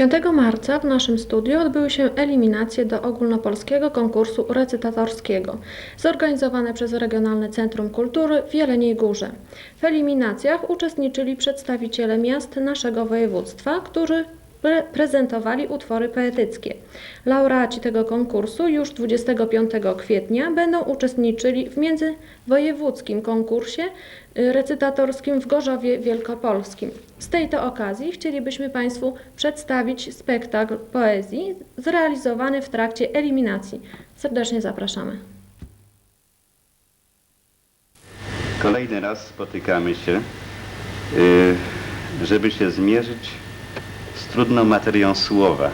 5 marca w naszym studiu odbyły się eliminacje do ogólnopolskiego konkursu recytatorskiego, zorganizowane przez Regionalne Centrum Kultury w Jeleniej Górze. W eliminacjach uczestniczyli przedstawiciele miast naszego województwa, którzy pre- prezentowali utwory poetyckie. Laureaci tego konkursu już 25 kwietnia będą uczestniczyli w międzywojewódzkim konkursie y, recytatorskim w Gorzowie Wielkopolskim. Z tej to okazji chcielibyśmy Państwu przedstawić spektakl poezji zrealizowany w trakcie eliminacji. Serdecznie zapraszamy. Kolejny raz spotykamy się, y, żeby się zmierzyć trudną materią słowa,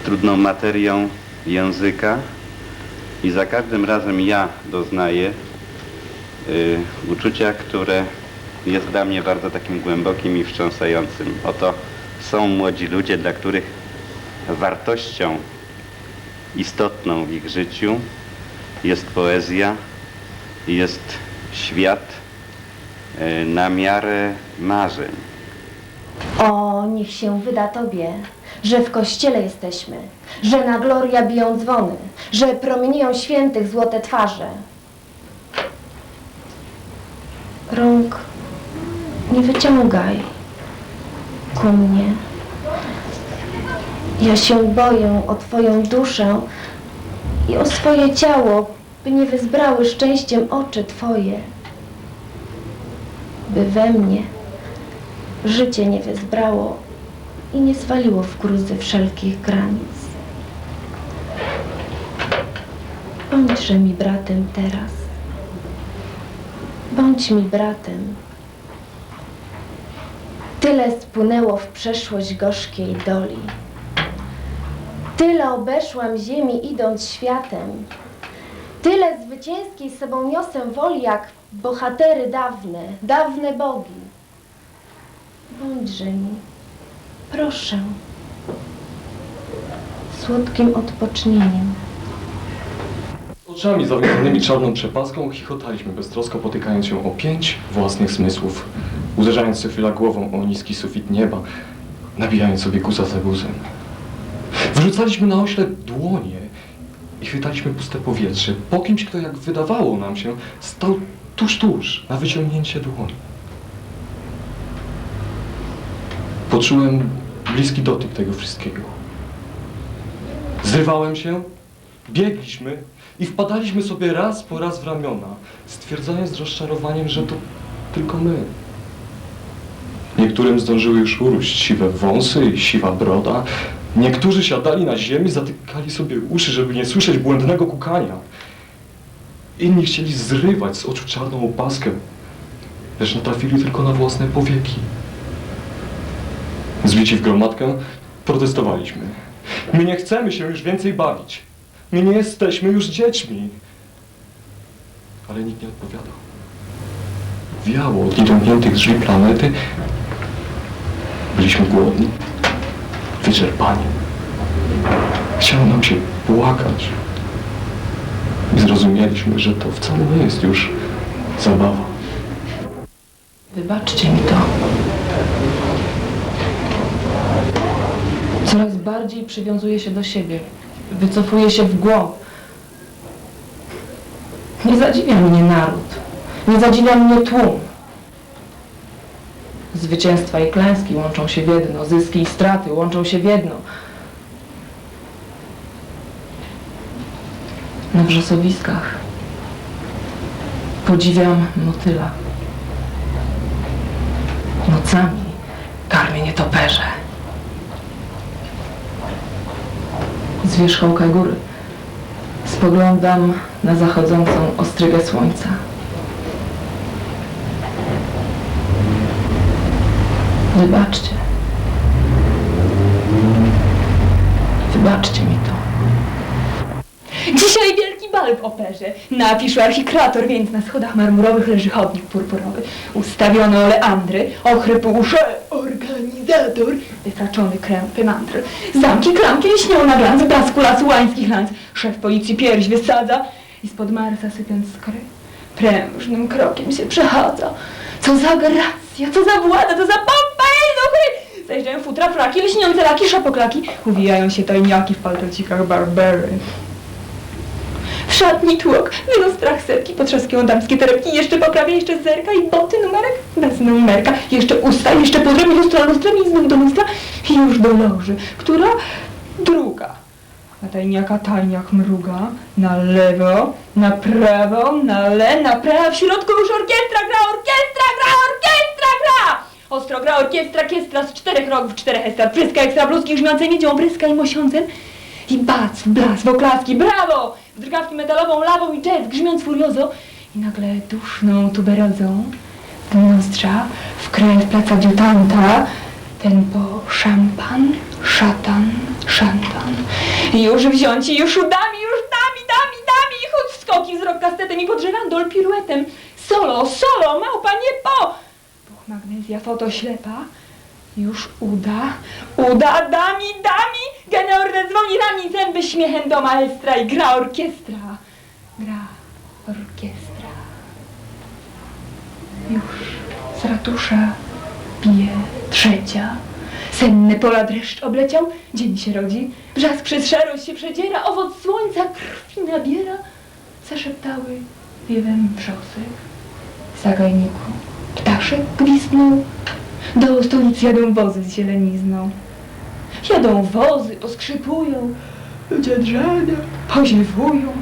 z trudną materią języka i za każdym razem ja doznaję y, uczucia, które jest dla mnie bardzo takim głębokim i wstrząsającym. Oto są młodzi ludzie, dla których wartością istotną w ich życiu jest poezja, jest świat e, na miarę marzeń. O, niech się wyda Tobie, że w kościele jesteśmy, że na gloria biją dzwony, że promienieją świętych złote twarze. Rąk nie wyciągaj ku mnie. Ja się boję o Twoją duszę i o swoje ciało, by nie wyzbrały szczęściem oczy Twoje, by we mnie życie nie wyzbrało i nie zwaliło w gruzy wszelkich granic. Bądźże mi bratem teraz. Bądź mi bratem. Tyle spłynęło w przeszłość gorzkiej doli. Tyle obeszłam ziemi idąc światem. Tyle zwycięskiej sobą niosę woli, jak bohatery dawne, dawne bogi. Bądźże mi, proszę, słodkim odpocznieniem. Oczami zawiązanymi czarną przepaską chichotaliśmy beztrosko, potykając się o pięć własnych zmysłów, uderzając co chwila głową o niski sufit nieba, nabijając sobie guza za guzem. Wyrzucaliśmy na ośle dłonie i chwytaliśmy puste powietrze po kimś, kto jak wydawało nam się stał tuż, tuż na wyciągnięcie dłoni. Poczułem bliski dotyk tego wszystkiego. Zrywałem się, biegliśmy i wpadaliśmy sobie raz po raz w ramiona, stwierdzając z rozczarowaniem, że to tylko my. Niektórym zdążyły już uróść siwe wąsy i siwa broda. Niektórzy siadali na ziemi, zatykali sobie uszy, żeby nie słyszeć błędnego kukania. Inni chcieli zrywać z oczu czarną opaskę, lecz natrafili tylko na własne powieki. Zbici w gromadkę, protestowaliśmy. My nie chcemy się już więcej bawić. My nie jesteśmy już dziećmi. Ale nikt nie odpowiadał. Wiało od niedomkniętych drzwi planety. Byliśmy głodni, wyczerpani. Chciało nam się płakać. I zrozumieliśmy, że to wcale nie jest już zabawa. Wybaczcie mi to. Coraz bardziej przywiązuję się do siebie. Wycofuję się w głąb. Nie zadziwia mnie naród. Nie zadziwia mnie tłum. Zwycięstwa i klęski łączą się w jedno. Zyski i straty łączą się w jedno. Na wrzosowiskach podziwiam motyla. Nocami karmię nietoperze. Z wierzchołka góry spoglądam na zachodzącą ostrygę słońca. Wybaczcie. Wybaczcie mi bal w operze. Napisz archikrator, więc na schodach marmurowych leży chodnik purpurowy. Ustawiono oleandry, ochrypł uszy organizator, wyfraczony krępy mantry. Zamki, klamki lśnią na glans, w blasku lasu łańskich lanc. Szef policji pierś wysadza i spod Marsa sypiąc skry. Prężnym krokiem się przechadza. Co za gracja, co za władza, co za pompa, ej, do gry! Zaś świdrem, futra, fraki, lśniące laki, szapoklaki. Uwijają się tajniaki w paltocikach Barbery. Szatni tłok, wyno strach setki, potrzaskiją damskie torebki, jeszcze poprawia, jeszcze zerka. I boty numerek bez numerka. Jeszcze usta, jeszcze pudrem, lustra, lustrem i znów do lustra. I już do loży, która druga. A tajniaka tajniak mruga, na lewo, na prawo, na le, na prawo, w środku już orkiestra gra, orkiestra gra, orkiestra gra! Ostro gra orkiestra, kiestra z czterech rogów, czterech estrad, pryska ekstra bluzki grzmiące miedzią, bryska i mosiącem i bac, blask, woklaski, brawo! Z drgawki metalową, lawą i jazz, grzmiąc furiozo i nagle duszną tuberozą do nozdrza wkręt plac adiutanta, tempo szampan, szatan, szantan. Już wziąć i już udami, już dami, dami, dami, i chód skoki, wzrok kastetem i podżerandol piruetem. Solo, solo, małpa, nie po! Buch magnezja, foto ślepa. Już uda, uda, dami, dami, geneorne dzwoni rami, zęby śmiechem do maestra i gra orkiestra. Gra orkiestra. Już z ratusza bije trzecia. Senne pola dreszcz obleciał, dzień się rodzi, brzask przez szarość się przedziera, owoc słońca krwi nabiera. Zaszeptały wiewem wrzosy, w zagajniku ptaszek gwizdnął. Do stolicy jadą wozy z zielenizną. Jadą wozy, poskrzypują, ludzie drzenia, poziewują.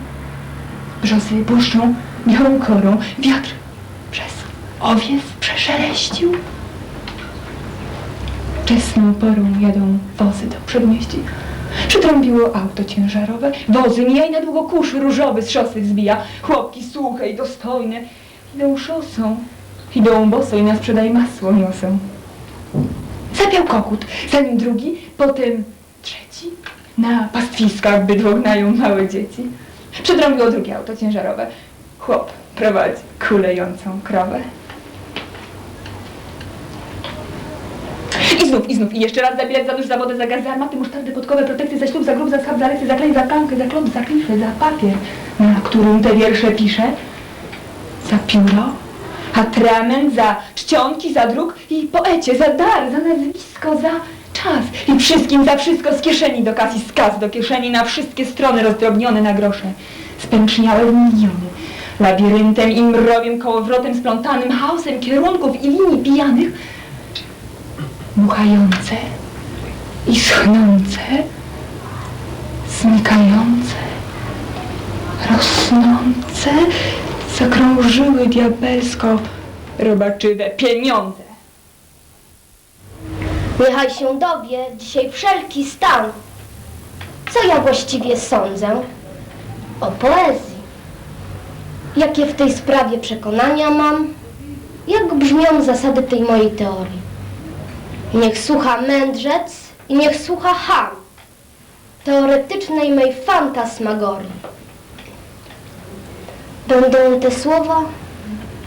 Brzosy błyszczą białą korą, wiatr przez owiec przeszeleścił. Wczesną porą jadą wozy do przedmieści. Przytrąbiło auto ciężarowe, wozy mija i na długo kurz różowy z szosy wzbija. Chłopki suche i dostojne idą szosą, idą boso i na sprzedaj masło niosą. Zapiał kokut, za nim drugi, potem trzeci. Na pastwiskach bydło gnają małe dzieci. Przedrąbiło drugie auto ciężarowe. Chłop prowadzi kulejącą krowę. I znów, i znów, i jeszcze raz za bilet, za dusz, za wodę, za gaz, za armaty, musztardy, podkowe, protekcje, za ślub, za grób, za schab, za lecę, za klej, za klamkę, za klop, za kliszę, za papier, na którym te wiersze pisze, za pióro, atrament, za czcionki, za druk i poecie, za dar, za nazwisko, za czas. I wszystkim za wszystko z kieszeni do kas i z kas do kieszeni na wszystkie strony rozdrobnione na grosze, spęczniałe miliony, labiryntem i mrowiem kołowrotem splątanym chaosem kierunków i linii pijanych, buchające i schnące, znikające, rosnące, zakrążyły diabelsko robaczywe pieniądze. Niechaj się dowie dzisiaj wszelki stan. Co ja właściwie sądzę o poezji? Jakie w tej sprawie przekonania mam? Jak brzmią zasady tej mojej teorii? Niech słucha mędrzec i niech słucha ham teoretycznej mej fantasmagorii. Będą te słowa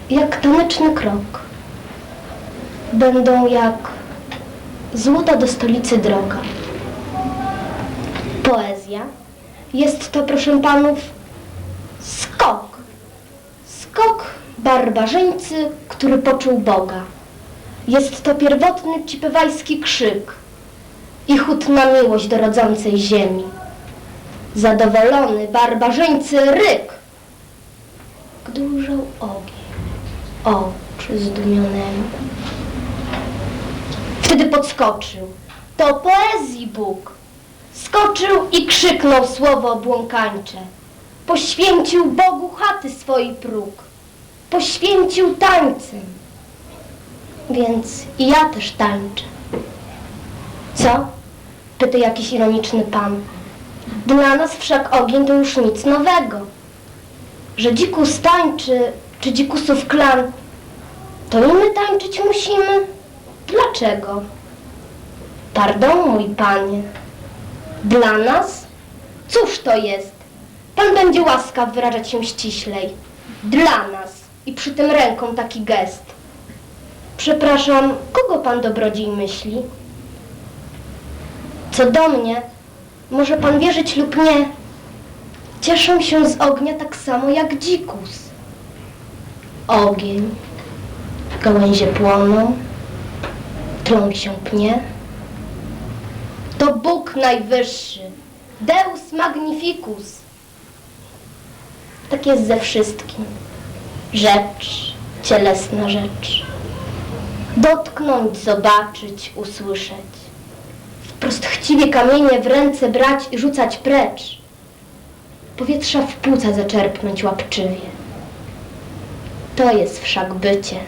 jak taneczny krok. Będą jak Złota do stolicy droga. Poezja jest to, proszę panów, skok. Skok barbarzyńcy, który poczuł Boga. Jest to pierwotny cipewajski krzyk i chód na miłość do rodzącej ziemi. Zadowolony barbarzyńcy ryk, ogień, oczy zdumionemu. Wtedy podskoczył. To poezji Bóg. Skoczył i krzyknął słowo błąkańcze. Poświęcił Bogu chaty swoi próg. Poświęcił tańcem. Więc i ja też tańczę. Co? Pyta jakiś ironiczny pan. Dla nas wszak ogień to już nic nowego. Że dzikus tańczy, czy dzikusów klan, to i my tańczyć musimy? Dlaczego? Pardon, mój panie. Dla nas? Cóż to jest? Pan będzie łaskaw wyrażać się ściślej. Dla nas. I przy tym ręką taki gest. Przepraszam, kogo pan dobrodziej myśli? Co do mnie, może pan wierzyć lub nie, cieszę się z ognia tak samo jak dzikus. Ogień, gałęzie płoną, trąg się pnie, To Bóg najwyższy, Deus Magnificus. Tak jest ze wszystkim. Rzecz, cielesna rzecz. Dotknąć, zobaczyć, usłyszeć. Wprost chciwie kamienie w ręce brać i rzucać precz. Powietrza w płuca zaczerpnąć łapczywie. To jest wszak bycie.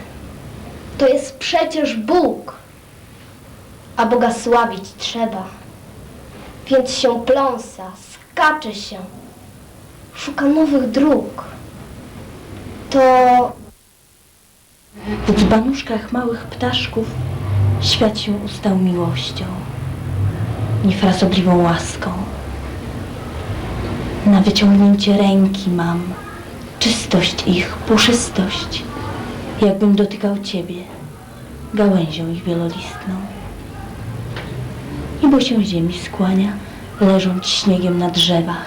To jest przecież Bóg. A Boga sławić trzeba. Więc się pląsa, skacze się, szuka nowych dróg. To W dzbanuszkach małych ptaszków świat się ustał miłością, niefrasobliwą łaską. Na wyciągnięcie ręki mam czystość ich, puszystość, jakbym dotykał Ciebie, gałęzią ich wielolistną. Niebo się ziemi skłania, leżąc śniegiem na drzewach.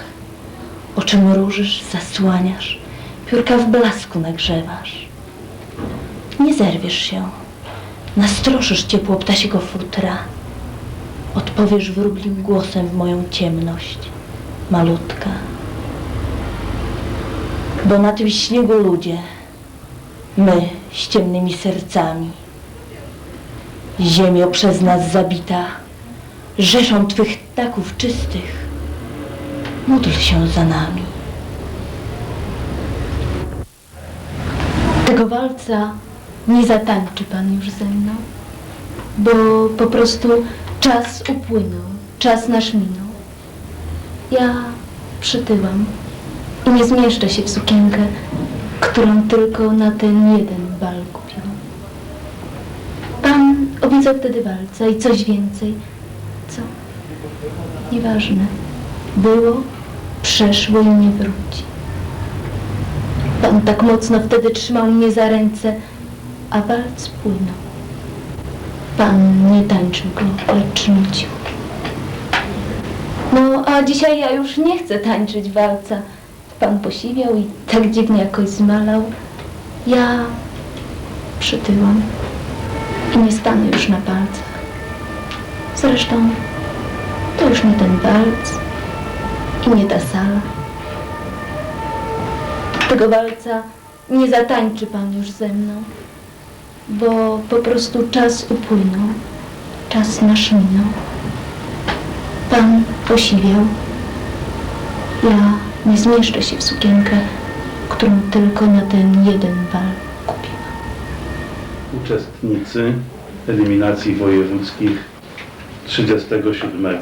Oczy mrużysz, zasłaniasz, piórka w blasku nagrzewasz. Nie zerwiesz się. Nastroszysz ciepło ptasiego futra. Odpowiesz wróblim głosem w moją ciemność, malutka. Bo na tym śniegu ludzie, my z ciemnymi sercami, ziemio przez nas zabita, rzeszą Twych ptaków czystych, módl się za nami. Tego walca nie zatańczy Pan już ze mną, bo po prostu czas upłynął, czas nasz minął. Ja przytyłam i nie zmieszczę się w sukienkę, którą tylko na ten jeden bal kupiłam. Pan obiecał wtedy walca i coś więcej. Co? Nieważne. Było, przeszło i nie wróci. Pan tak mocno wtedy trzymał mnie za ręce, a walc płynął. Pan nie tańczył go, lecz nucił. No, a dzisiaj ja już nie chcę tańczyć walca. Pan posiwiał i tak dziwnie jakoś zmalał. Ja przytyłam i nie stanę już na palcach. Zresztą to już nie ten walc i nie ta sala. Tego walca nie zatańczy Pan już ze mną, bo po prostu czas upłynął, czas nasz minął. Pan posiwiał. Ja nie zmieszczę się w sukienkę, którą tylko na ten jeden bal kupiłam. uczestnicy eliminacji wojewódzkich 37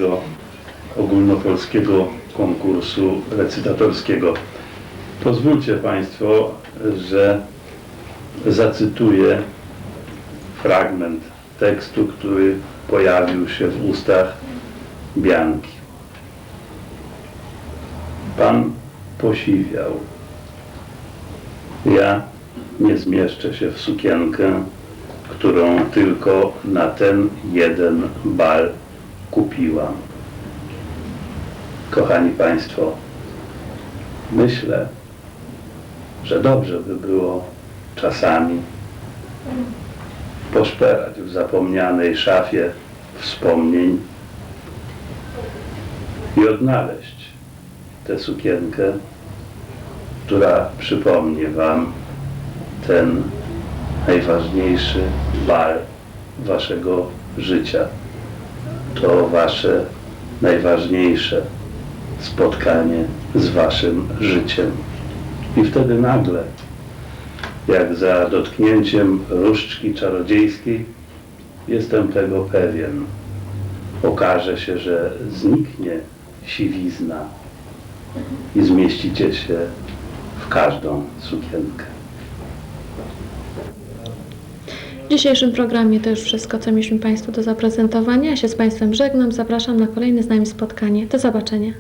ogólnopolskiego konkursu recytatorskiego. Pozwólcie Państwo, że zacytuję fragment tekstu, który pojawił się w ustach Bianki. Pan posiwiał. Ja nie zmieszczę się w sukienkę, którą tylko na ten jeden bal kupiłam. Kochani Państwo, myślę, że dobrze by było czasami poszperać w zapomnianej szafie wspomnień i odnaleźć tę sukienkę, która przypomni Wam ten najważniejszy bal Waszego życia. To Wasze najważniejsze spotkanie z Waszym życiem. I wtedy nagle, jak za dotknięciem różdżki czarodziejskiej, jestem tego pewien, okaże się, że zniknie siwizna i zmieścicie się w każdą sukienkę. W dzisiejszym programie to już wszystko, co mieliśmy Państwu do zaprezentowania. Ja się z Państwem żegnam. Zapraszam na kolejne z nami spotkanie. Do zobaczenia.